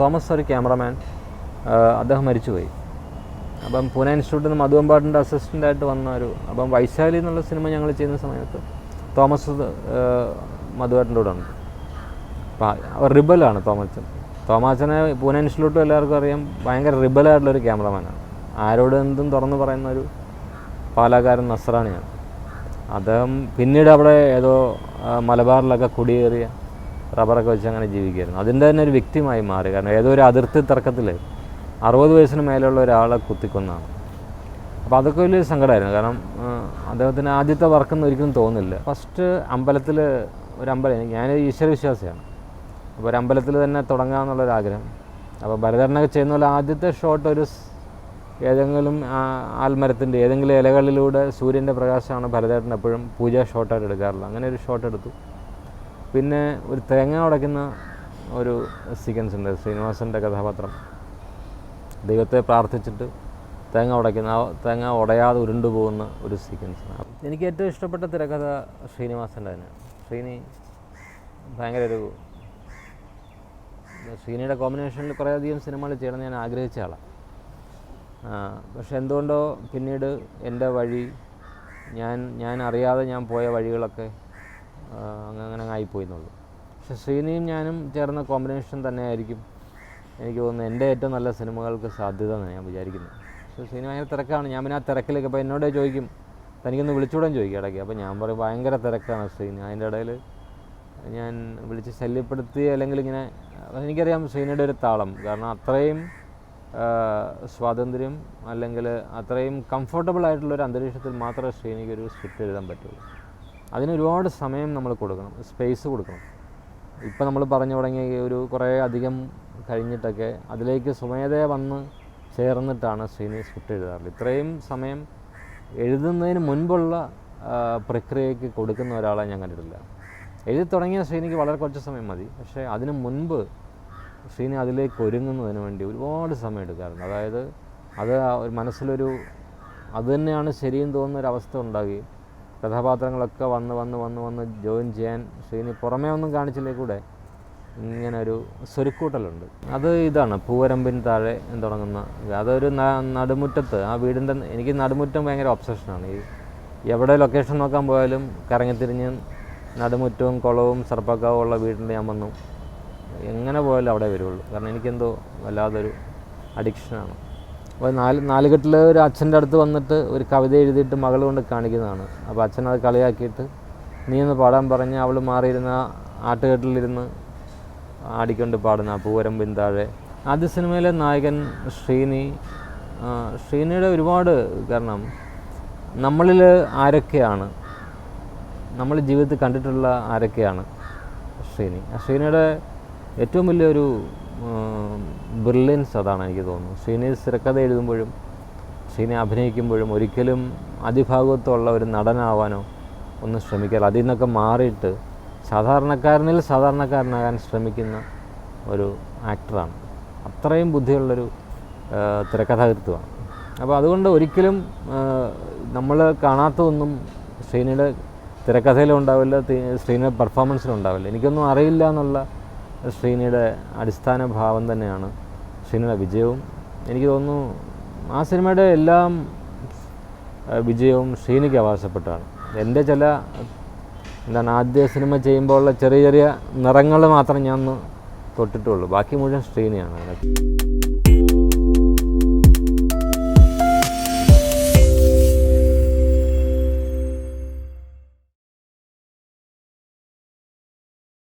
Thomas ഒരു cameraman. അദ്ദേഹം മരിച്ചുപോയി. അപ്പം പൂനെ ഇൻസ്റ്റിറ്റ്യൂട്ടിൽ നിന്ന് മധുവമ്പാട്ടിന്റെ അസിസ്റ്റന്റായിട്ട് വന്ന ഒരു അപ്പം വൈശാലി എന്നുള്ള സിനിമ ഞങ്ങൾ ചെയ്യുന്ന സമയത്ത് തോമസ് മധുവാട്ടിന്റെ കൂടെ ഉണ്ട്. അപ്പം റിബലാണ് തോമച്ചൻ. തോമാച്ചനെ പൂനെ ഇൻസ്റ്റിറ്റ്യൂട്ടും എല്ലാവർക്കും അറിയാം. ഭയങ്കര റിബലായിട്ടുള്ളൊരു ക്യാമറമാനാണ്. ആരോട് എന്തും തുറന്നു പറയുന്ന ഒരു പാലാകാരൻ നസ്രാണിയാണ്. അദ്ദേഹം പിന്നീട് അവിടെ ഏതോ മലബാറിലൊക്കെ കുടിയേറിയ റബ്ബറൊക്കെ വെച്ച് അങ്ങനെ ജീവിക്കുകയായിരുന്നു അതിന്റെ തന്നെ ഒരു വ്യക്തിമായി മാറി. കാരണം ഏതോ ഒരു അതിർത്തി തർക്കത്തിൽ അറുപത് വയസ്സിന് മേലുള്ള ഒരാളെ കുത്തിക്കൊന്നാണ്. അപ്പോൾ അതൊക്കെ വലിയ സങ്കടമായിരുന്നു. കാരണം അദ്ദേഹത്തിന് ആദ്യത്തെ വർക്കെന്ന് ഒരിക്കലും തോന്നില്ല. ഫസ്റ്റ് അമ്പലത്തിൽ ഒരു അമ്പലം ഞാൻ ഈശ്വരവിശ്വാസിയാണ്. അപ്പോൾ ഒരു അമ്പലത്തിൽ തന്നെ തുടങ്ങാമെന്നുള്ളൊരു ആഗ്രഹം അപ്പോൾ ഭരതരണൊക്കെ ചെയ്യുന്ന പോലെ ആദ്യത്തെ ഷോട്ട് ഒരു ഏതെങ്കിലും ആൽമരത്തിന്റെ ഏതെങ്കിലും ഇലകളിലൂടെ സൂര്യന്റെ പ്രകാശമാണ് ഭരതേട്ടൻ എപ്പോഴും പൂജാ ഷോട്ടായിട്ട് എടുക്കാറുള്ളത്. അങ്ങനെ ഒരു ഷോട്ട് എടുത്തു. പിന്നെ ഒരു തേങ്ങ ഉടയ്ക്കുന്ന ഒരു സീക്വൻസ് ഉണ്ട്. ശ്രീനിവാസന്റെ കഥാപാത്രം. ദൈവത്തെ പ്രാർത്ഥിച്ചിട്ട് തേങ്ങ ഉടയ്ക്കുന്ന തേങ്ങ ഉടയാതെ ഉരുണ്ടു പോകുന്ന ഒരു സീക്വൻസ് എനിക്ക് ഏറ്റവും ഇഷ്ടപ്പെട്ട തിരക്കഥ ശ്രീനിവാസന്റെ തന്നെയാണ്. ശ്രീനി ഭയങ്കര ഒരു ശ്രീനിയുടെ കോമ്പിനേഷനിൽ കുറേയധികം സിനിമകൾ ചെയ്യണമെന്ന് ഞാൻ ആഗ്രഹിച്ച ആളാണ്. പക്ഷെ എന്തുകൊണ്ടോ പിന്നീട് എന്റെ വഴി ഞാൻ ഞാൻ അറിയാതെ ഞാൻ പോയ വഴികളൊക്കെ അങ്ങനെ ആയിപ്പോയി എന്നുള്ളൂ പക്ഷെ ശ്രീനിയും ഞാനും ചേർന്ന കോമ്പിനേഷൻ തന്നെയായിരിക്കും എനിക്ക് തോന്നുന്നത്. എന്റെ ഏറ്റവും നല്ല സിനിമകൾക്ക് സാധ്യത എന്ന് ഞാൻ വിചാരിക്കുന്നത്. പക്ഷേ ശ്രീനി ഭയങ്കര തിരക്കാണ്. ഞാൻ പിന്നെ ആ തിരക്കിലേക്ക് അപ്പോൾ എന്നോട് ചോദിക്കും. തനിക്കൊന്ന് വിളിച്ചുകൂടാൻ ചോദിക്കും ഇടയ്ക്ക്. അപ്പോൾ ഞാൻ പറയും ഭയങ്കര തിരക്കാണ് ശ്രീനി. അതിന്റെ ഇടയിൽ ഞാൻ വിളിച്ച് ശല്യപ്പെടുത്തി അല്ലെങ്കിൽ ഇങ്ങനെ എനിക്കറിയാം ശ്രീനിയുടെ ഒരു താളം. കാരണം അത്രയും സ്വാതന്ത്ര്യം അല്ലെങ്കിൽ അത്രയും കംഫർട്ടബിൾ ആയിട്ടുള്ള ഒരു അന്തരീക്ഷത്തിൽ മാത്രമേ ശ്രീനിക്ക് ഒരു സ്ക്രിപ്റ്റ് എഴുതാൻ പറ്റുള്ളൂ. അതിന് ഒരുപാട് സമയം നമ്മൾ കൊടുക്കണം സ്പേസ് കൊടുക്കണം. ഇപ്പം നമ്മൾ പറഞ്ഞു തുടങ്ങിയ ഒരു കുറേ അധികം കഴിഞ്ഞിട്ടൊക്കെ അതിലേക്ക് സ്വമേധയ വന്ന് ചേർന്നിട്ടാണ് ശ്രീനി സ്ക്രിപ്റ്റ് എഴുതാറുള്ളത് ഇത്രയും സമയം എഴുതുന്നതിന് മുൻപുള്ള പ്രക്രിയയ്ക്ക് കൊടുക്കുന്ന ഒരാളെ ഞാൻ കണ്ടിട്ടില്ല. എഴുതി തുടങ്ങിയ ശ്രീനിക്ക് വളരെ കുറച്ച് സമയം മതി. പക്ഷേ അതിനു മുൻപ് ശ്രീനി അതിലേക്ക് ഒരുങ്ങുന്നതിന് വേണ്ടി ഒരുപാട് സമയം എടുക്കാറുണ്ട്. അതായത് അത് ഒരു മനസ്സിലൊരു അത് തന്നെയാണ് ശരിയെന്ന് തോന്നുന്ന ഒരു അവസ്ഥ ഉണ്ടാകുകയും കഥാപാത്രങ്ങളൊക്കെ വന്ന് വന്ന് വന്ന് വന്ന് ജോയിൻ ചെയ്യാൻ ശ്രീനി പുറമേ ഒന്നും കാണിച്ചില്ലേ കൂടെ? ഇങ്ങനൊരു സ്വരുക്കൂട്ടലുണ്ട്. അത് ഇതാണ് പൂവരമ്പിൻ താഴെ തുടങ്ങുന്ന. അതൊരു നടുമുറ്റത്ത് ആ വീടിന്റെ എനിക്ക് നടുമുറ്റം ഭയങ്കര ഒബ്സഷനാണ് ഈ എവിടെ ലൊക്കേഷൻ നോക്കാൻ പോയാലും കറങ്ങിത്തിരിഞ്ഞ് നടുമുറ്റവും കുളവും സർപ്പക്കാവും ഉള്ള വീട്ടിൽ ഞാൻ വന്നു. എങ്ങനെ പോയാലും അവിടെ വരുള്ളൂ. കാരണം എനിക്കെന്തോ വല്ലാതൊരു അഡിക്ഷനാണ് അപ്പോൾ നാല് നാലുകെട്ടിൽ ഒരു അച്ഛന്റെ അടുത്ത് വന്നിട്ട് ഒരു കവിത എഴുതിയിട്ട് മകൾ കൊണ്ട് കാണിക്കുന്നതാണ്. അപ്പോൾ അച്ഛൻ അത് കളിയാക്കിയിട്ട് നീ ഒന്ന് പാടാൻ പറഞ്ഞ് അവൾ മാറിയിരുന്ന ആട്ടുകെട്ടിലിരുന്ന് ആടിക്കൊണ്ട് പാടുന്ന പൂവരം പൂവരമ്പിൻ താഴെ. ആദ്യ സിനിമയിലെ നായകൻ ശ്രീനി ശ്രീനിയുടെ ഒരുപാട് കാരണം. നമ്മളിൽ ആരൊക്കെയാണ്? നമ്മൾ ജീവിതത്തിൽ കണ്ടിട്ടുള്ള ആരൊക്കെയാണ് ശ്രീനി? ആ ശ്രീനിയുടെ ഏറ്റവും വലിയൊരു ബ്രില്യൻസ് അതാണ് എനിക്ക് തോന്നുന്നത് ശ്രീനി തിരക്കഥ എഴുതുമ്പോഴും ശ്രീനി അഭിനയിക്കുമ്പോഴും ഒരിക്കലും അതിഭാഗത്തുള്ള ഒരു നടനാവാനോ ഒന്നും ശ്രമിക്കാറില്ല. അതിൽ നിന്നൊക്കെ മാറിയിട്ട് സാധാരണക്കാരനിൽ സാധാരണക്കാരനാകാൻ ശ്രമിക്കുന്ന ഒരു ആക്ടറാണ് അത്രയും ബുദ്ധിയുള്ളൊരു തിരക്കഥാകൃത്വമാണ് അപ്പോൾ അതുകൊണ്ട് ഒരിക്കലും നമ്മൾ കാണാത്തതൊന്നും ശ്രീനിയുടെ തിരക്കഥയിലും ഉണ്ടാവില്ല ശ്രീനിയുടെ പെർഫോമൻസിലും ഉണ്ടാവില്ല എനിക്കൊന്നും അറിയില്ല എന്നുള്ള ശ്രീനിയുടെ അടിസ്ഥാന ഭാവം തന്നെയാണ് ശ്രീനിയുടെ വിജയവും. എനിക്ക് തോന്നുന്നു ആ സിനിമയുടെ എല്ലാം വിജയവും ശ്രീനിക്ക് അവകാശപ്പെട്ടാണ്. എന്റെ ചില എന്താണ് ആദ്യ സിനിമ ചെയ്യുമ്പോഴുള്ള ചെറിയ ചെറിയ നിറങ്ങൾ മാത്രം ഞാൻ തൊട്ടിട്ടുള്ളൂ. ബാക്കി മുഴുവൻ ശ്രീനിയാണ്.